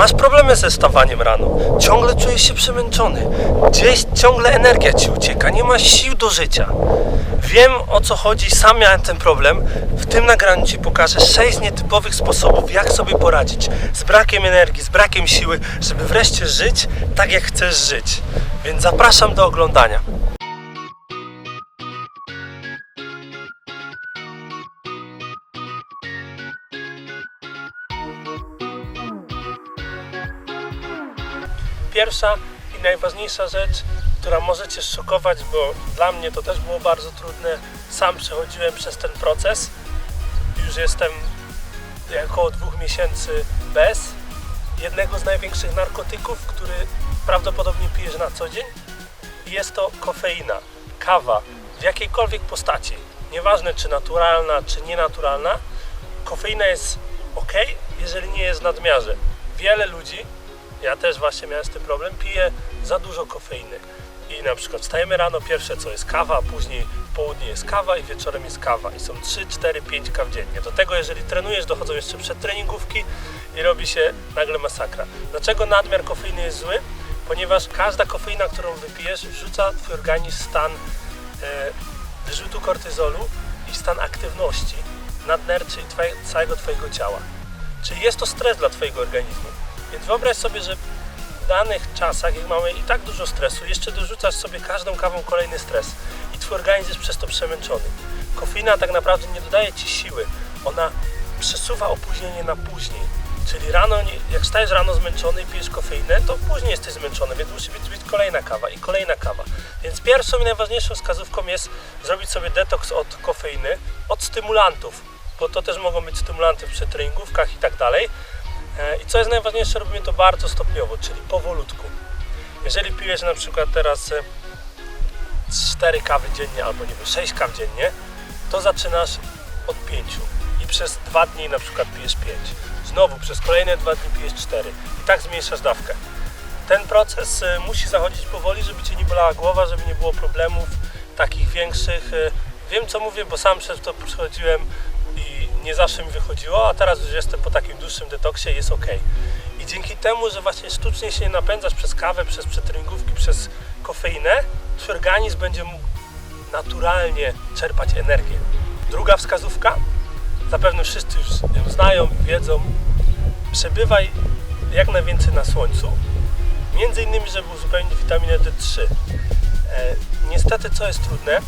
Masz problemy ze stawaniem rano, ciągle czujesz się przemęczony, gdzieś ciągle energia ci ucieka, nie masz sił do życia. Wiem o co chodzi, sam miałem ten problem. W tym nagraniu Ci pokażę 6 nietypowych sposobów, jak sobie poradzić z brakiem energii, z brakiem siły, żeby wreszcie żyć tak, jak chcesz żyć. Więc zapraszam do oglądania. Pierwsza i najważniejsza rzecz, która może Cię szokować, bo dla mnie to też było bardzo trudne. Sam przechodziłem przez ten proces. Już jestem około dwóch miesięcy bez jednego z największych narkotyków, który prawdopodobnie pijesz na co dzień. Jest to kofeina, kawa w jakiejkolwiek postaci. Nieważne czy naturalna, czy nienaturalna. Kofeina jest ok, jeżeli nie jest w nadmiarze. Wiele ludzi ja też właśnie miałem z tym problem, piję za dużo kofeiny. I na przykład wstajemy rano, pierwsze co jest kawa, później w południe jest kawa i wieczorem jest kawa. I są 3, 4, 5 kaw dziennie. Do tego jeżeli trenujesz, dochodzą jeszcze przedtreningówki i robi się nagle masakra. Dlaczego nadmiar kofeiny jest zły? Ponieważ każda kofeina, którą wypijesz, wrzuca Twój organizm w stan e, wyrzutu kortyzolu i stan aktywności nadnerczy i twoje, całego Twojego ciała. Czyli jest to stres dla Twojego organizmu. Więc wyobraź sobie, że w danych czasach, jak mamy i tak dużo stresu, jeszcze dorzucasz sobie każdą kawą kolejny stres i twój organizm jest przez to przemęczony. Kofeina tak naprawdę nie dodaje ci siły, ona przesuwa opóźnienie na później. Czyli rano, jak stajesz rano zmęczony i pijesz kofeinę, to później jesteś zmęczony, więc musi być, być kolejna kawa i kolejna kawa. Więc pierwszą i najważniejszą wskazówką jest zrobić sobie detoks od kofeiny, od stymulantów, bo to też mogą być stymulanty w przetreningówkach i tak dalej. E, I co jest najważniejsze, robimy to bardzo stopniowo, czyli powolutku. Jeżeli pijesz na przykład teraz e, 4 kawy dziennie albo nie wiem, 6 kaw dziennie, to zaczynasz od 5 i przez 2 dni na przykład pijesz 5. Znowu przez kolejne 2 dni pijesz 4 i tak zmniejszasz dawkę. Ten proces e, musi zachodzić powoli, żeby Cię nie bolała głowa, żeby nie było problemów takich większych. E, Wiem co mówię, bo sam przez to przechodziłem nie zawsze mi wychodziło, a teraz już jestem po takim dłuższym detoksie jest ok. I dzięki temu, że właśnie sztucznie się napędzasz przez kawę, przez przetreningówki, przez kofeinę, twój organizm będzie mógł naturalnie czerpać energię. Druga wskazówka, zapewne wszyscy już ją znają i wiedzą, przebywaj jak najwięcej na słońcu, między innymi, żeby uzupełnić witaminę D3. E, niestety, co jest trudne,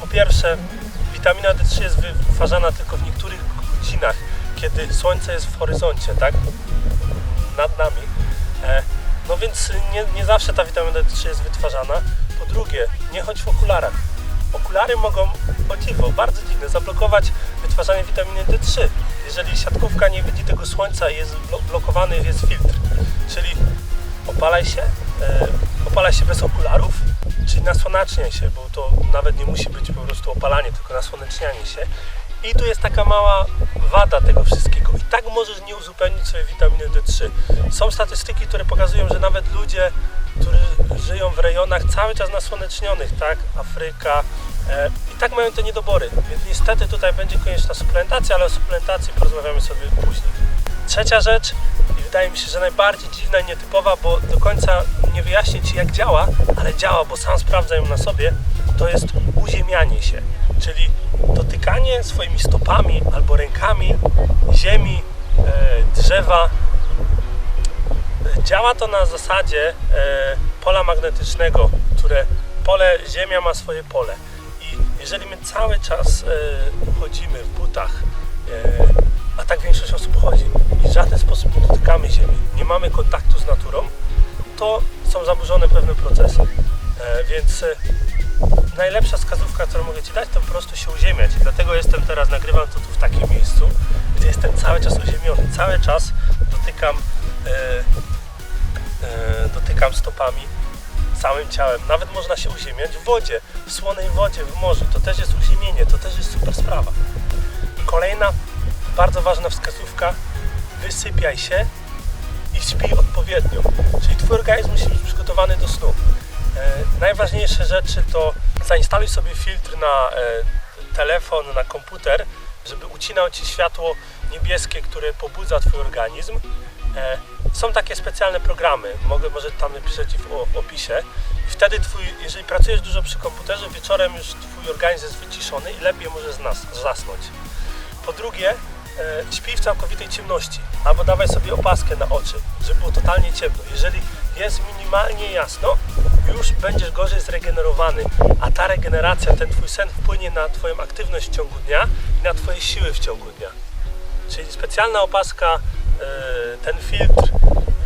po pierwsze, witamina D3 jest wytwarzana tylko w niektórych godzinach, kiedy słońce jest w horyzoncie, tak? Nad nami. E, no więc nie, nie zawsze ta witamina D3 jest wytwarzana. Po drugie, nie chodź w okularach. Okulary mogą, o dziwo, bardzo dziwne, zablokować wytwarzanie witaminy D3. Jeżeli siatkówka nie widzi tego słońca jest blo- blokowany jest filtr. Czyli opalaj się, opalaj się bez okularów, czyli nasłoneczniaj się, bo to nawet nie musi być po prostu opalanie, tylko nasłonecznianie się. I tu jest taka mała wada tego wszystkiego. I tak możesz nie uzupełnić sobie witaminy D3. Są statystyki, które pokazują, że nawet ludzie, którzy żyją w rejonach cały czas nasłonecznionych, tak, Afryka, e, i tak mają te niedobory. Więc niestety tutaj będzie konieczna suplementacja, ale o suplementacji porozmawiamy sobie później. Trzecia rzecz, wydaje mi się, że najbardziej dziwna i nietypowa, bo do końca nie wyjaśnię Ci jak działa, ale działa, bo sam sprawdzam ją na sobie, to jest uziemianie się, czyli dotykanie swoimi stopami albo rękami ziemi, e, drzewa. Działa to na zasadzie e, pola magnetycznego, które pole, ziemia ma swoje pole. I jeżeli my cały czas e, chodzimy w butach, a tak większość osób chodzi i w żaden sposób nie dotykamy ziemi, nie mamy kontaktu z naturą, to są zaburzone pewne procesy. E, więc e, najlepsza wskazówka, którą mogę Ci dać, to po prostu się uziemiać. Dlatego jestem teraz, nagrywam to tu w takim miejscu, gdzie jestem cały czas uziemiony. Cały czas dotykam, e, e, dotykam stopami, całym ciałem. Nawet można się uziemiać w wodzie, w słonej wodzie, w morzu. To też jest uziemienie, to też jest super sprawa. Kolejna bardzo ważna wskazówka, wysypiaj się i śpij odpowiednio. Czyli Twój organizm musi być przygotowany do snu. E, najważniejsze rzeczy to zainstaluj sobie filtr na e, telefon, na komputer, żeby ucinał Ci światło niebieskie, które pobudza Twój organizm. E, są takie specjalne programy, mogę, może tam napisać w opisie. Wtedy twój, jeżeli pracujesz dużo przy komputerze, wieczorem już twój organizm jest wyciszony i lepiej znas- zasnąć. Po drugie, e, śpij w całkowitej ciemności, albo dawaj sobie opaskę na oczy, żeby było totalnie ciemno. Jeżeli jest minimalnie jasno, już będziesz gorzej zregenerowany, a ta regeneracja, ten twój sen wpłynie na twoją aktywność w ciągu dnia i na twoje siły w ciągu dnia. Czyli specjalna opaska, e, ten filtr,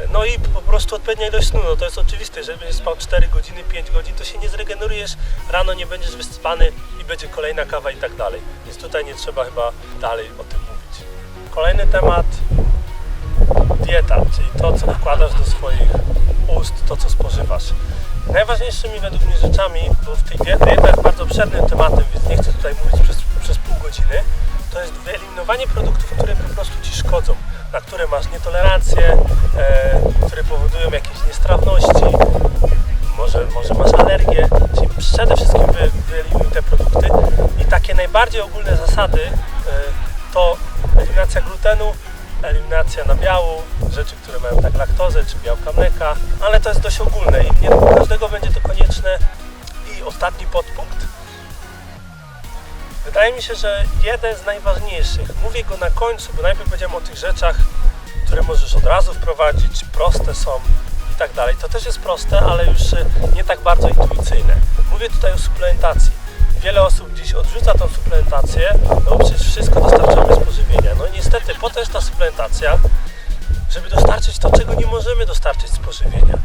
e, no i po prostu odpowiednia ilość snu. No to jest oczywiste, jeżeli będziesz spał 4 godziny, 5 godzin, to się nie zregenerujesz, rano nie będziesz wyspany i będzie kolejna kawa i tak dalej. Więc tutaj nie trzeba chyba dalej o tym. Kolejny temat dieta, czyli to, co wkładasz do swoich ust, to, co spożywasz. Najważniejszymi według mnie rzeczami, bo w tej die- dieta jest bardzo obszernym tematem, więc nie chcę tutaj mówić przez, przez pół godziny, to jest wyeliminowanie produktów, które po prostu Ci szkodzą, na które masz nietolerancję, e, które powodują jakieś niestrawności, może, może masz alergię, czyli przede wszystkim wy, wyeliminuj te produkty i takie najbardziej ogólne zasady e, to eliminacja glutenu, eliminacja nabiału, rzeczy, które mają tak laktozę czy białka mleka, ale to jest dość ogólne i nie dla każdego będzie to konieczne. I ostatni podpunkt. Wydaje mi się, że jeden z najważniejszych, mówię go na końcu, bo najpierw powiedziałem o tych rzeczach, które możesz od razu wprowadzić, proste są i tak dalej. To też jest proste, ale już y, nie tak bardzo intuicyjne. Mówię tutaj o suplementacji. Wiele osób dziś odrzuca tą suplementację, no bo przecież wszystko dostarczamy z pożywienia. No i niestety po to jest ta suplementacja, żeby dostarczyć to, czego nie możemy dostarczyć z pożywienia.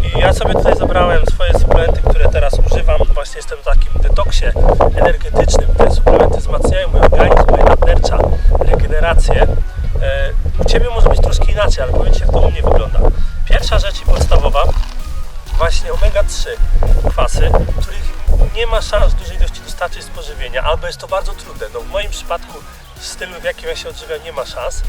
I ja sobie tutaj zabrałem swoje suplementy, które teraz używam. Właśnie jestem w takim detoksie energetycznym. Te suplementy wzmacniają mój organizm, moje nadnercza, regenerację. E, U Ciebie może być troszkę inaczej, ale powiem Ci, jak to u mnie wygląda. Pierwsza rzecz i podstawowa, właśnie omega-3 kwasy, których nie ma szans dostarczyć z pożywienia, albo jest to bardzo trudne. No w moim przypadku, w stylu w jakim ja się odżywiam, nie ma szans.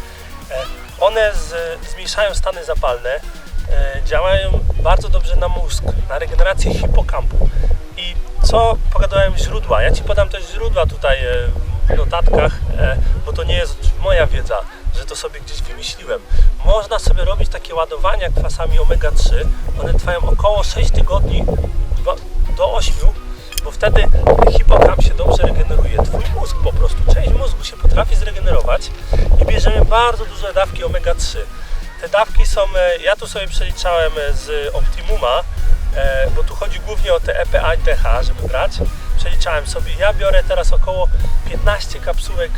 E, One z, zmniejszają stany zapalne, e, działają bardzo dobrze na mózg, na regenerację hipokampu. I co pogadałem źródła? Ja Ci podam też źródła tutaj e, w notatkach, bo to nie jest moja wiedza, że to sobie gdzieś wymyśliłem. Można sobie robić takie ładowania kwasami omega-3. One trwają około 6 tygodni do 8, bo wtedy hipokamp się dobrze regeneruje. Twój mózg po prostu, część mózgu się potrafi zregenerować i bierzemy bardzo duże dawki omega-3. Te dawki są, e, ja tu sobie przeliczałem e, z Optimuma, e, bo tu chodzi głównie o te EPA i TH, żeby brać. Przeliczałem sobie, ja biorę teraz około 15 kapsułek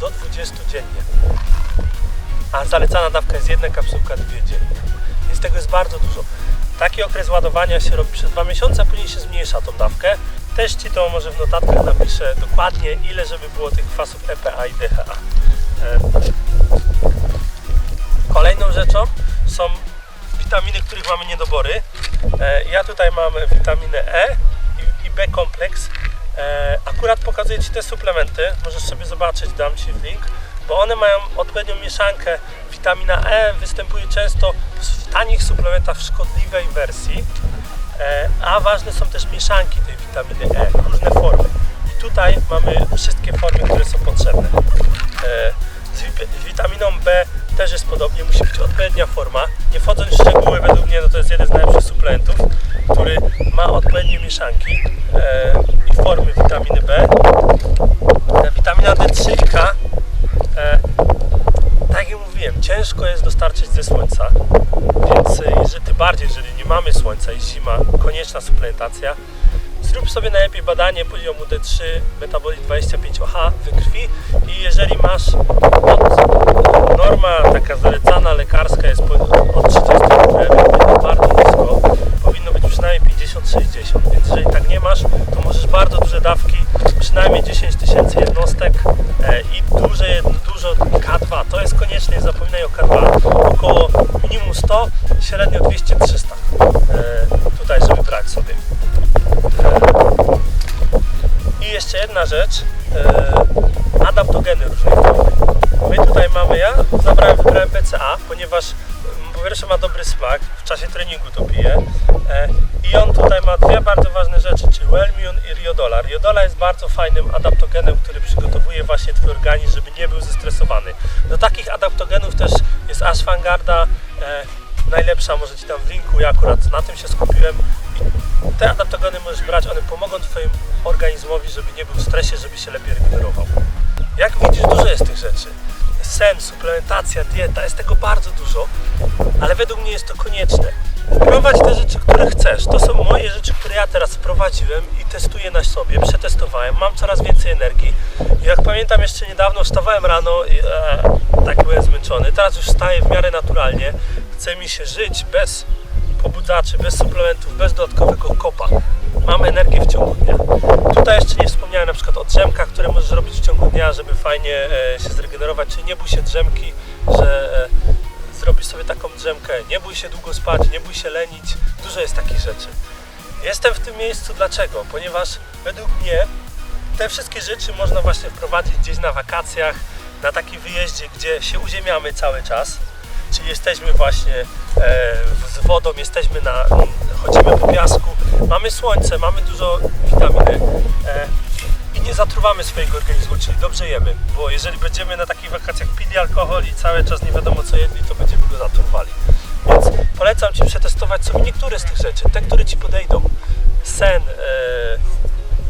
do 20 dziennie. A zalecana dawka jest jedna kapsułka dwie dziennie. Więc tego jest bardzo dużo. Taki okres ładowania się robi przez dwa miesiące, a później się zmniejsza tą dawkę. Też Ci to może w notatkach napiszę dokładnie, ile żeby było tych kwasów EPA i DHA. E, Kolejną rzeczą są witaminy, których mamy niedobory. E, Ja tutaj mam witaminę E i- B kompleks. E, Akurat pokazuję Ci te suplementy, możesz sobie zobaczyć, dam Ci link, bo one mają odpowiednią mieszankę. Witamina E występuje często w tanich suplementach w szkodliwej wersji, a ważne są też mieszanki tej witaminy E, różne formy. I tutaj mamy wszystkie formy, które są potrzebne. E, Z wi- witaminą B też jest podobnie, musi być odpowiednia forma. Nie wchodząc w szczegóły, według mnie no to jest jeden z najlepszych suplementów, który ma odpowiednie mieszanki e, i formy witaminy B. E, witamina D3 i K, e, tak jak mówiłem, ciężko jest dostarczyć ze słońca, więc e, bardziej, jeżeli mamy słońca i zima, konieczna suplementacja. Zrób sobie najlepiej badanie poziomu D3, metabolit 25OH we krwi i jeżeli masz jeszcze jedna rzecz, e, adaptogeny form. My tutaj mamy, ja zabrałem, wybrałem PCA, ponieważ mm, po pierwsze ma dobry smak, w czasie treningu to piję e, i on tutaj ma dwie bardzo ważne rzeczy, czyli Wellmune i Riodola. Riodola jest bardzo fajnym adaptogenem, który przygotowuje właśnie Twój organizm, żeby nie był zestresowany. Do takich adaptogenów też jest ashwangarda, e, Zapraszam, może Ci tam w linku, ja akurat na tym się skupiłem. Te adaptogeny możesz brać, one pomogą Twojemu organizmowi, żeby nie był w stresie, żeby się lepiej regenerował. Jak widzisz, dużo jest tych rzeczy. Sen, suplementacja, dieta, jest tego bardzo dużo, ale według mnie jest to konieczne. Wprowadź te rzeczy, które chcesz. To są moje rzeczy, które ja teraz wprowadziłem i testuję na sobie, przetestowałem. Mam coraz więcej energii. Jak pamiętam jeszcze niedawno wstawałem rano i e, tak byłem zmęczony. Teraz już wstaję w miarę naturalnie. Chce mi się żyć bez pobudzaczy, bez suplementów, bez dodatkowego kopa. Mam energię w ciągu dnia. Tutaj jeszcze nie wspomniałem na przykład o drzemkach, które możesz robić w ciągu dnia, żeby fajnie e, się zregenerować. Czyli nie bój się drzemki, że e, zrobisz sobie taką drzemkę. Nie bój się długo spać, nie bój się lenić. Dużo jest takich rzeczy. Jestem w tym miejscu dlaczego? Ponieważ według mnie te wszystkie rzeczy można właśnie wprowadzić gdzieś na wakacjach, na takim wyjeździe, gdzie się uziemiamy cały czas. Czyli jesteśmy właśnie z wodą, jesteśmy na, chodzimy po piasku, mamy słońce, mamy dużo witaminy e, i nie zatruwamy swojego organizmu, czyli dobrze jemy, bo jeżeli będziemy na takich wakacjach pili alkohol i cały czas nie wiadomo co jedli, to będziemy go zatruwali. Więc polecam Ci przetestować sobie niektóre z tych rzeczy, te, które Ci podejdą. Sen, e,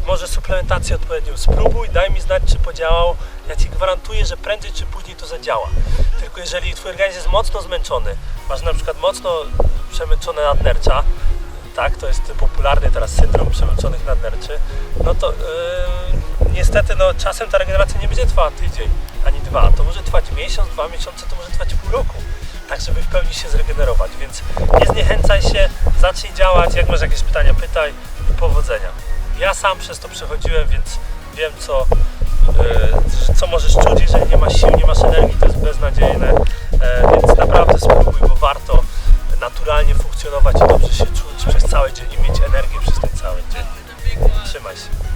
może suplementację odpowiednią. Spróbuj, daj mi znać, czy podziałało. Ja Ci gwarantuję, że prędzej czy później to zadziała. Tylko jeżeli Twój organizm jest mocno zmęczony, masz na przykład mocno przemęczone nadnercza, tak, to jest popularny teraz syndrom przemęczonych nadnerczy, no to yy, niestety no, czasem ta regeneracja nie będzie trwała tydzień ani dwa. To może trwać miesiąc, dwa miesiące, to może trwać pół roku. Tak, żeby w pełni się zregenerować. Więc nie zniechęcaj się, zacznij działać. Jak masz jakieś pytania, pytaj i powodzenia. Ja sam przez to przechodziłem, więc wiem co, co możesz czuć, jeżeli nie masz sił, nie masz energii, to jest beznadziejne. E, więc naprawdę spróbuj, bo warto naturalnie funkcjonować i dobrze się czuć przez cały dzień i mieć energię przez ten cały dzień. Trzymaj się.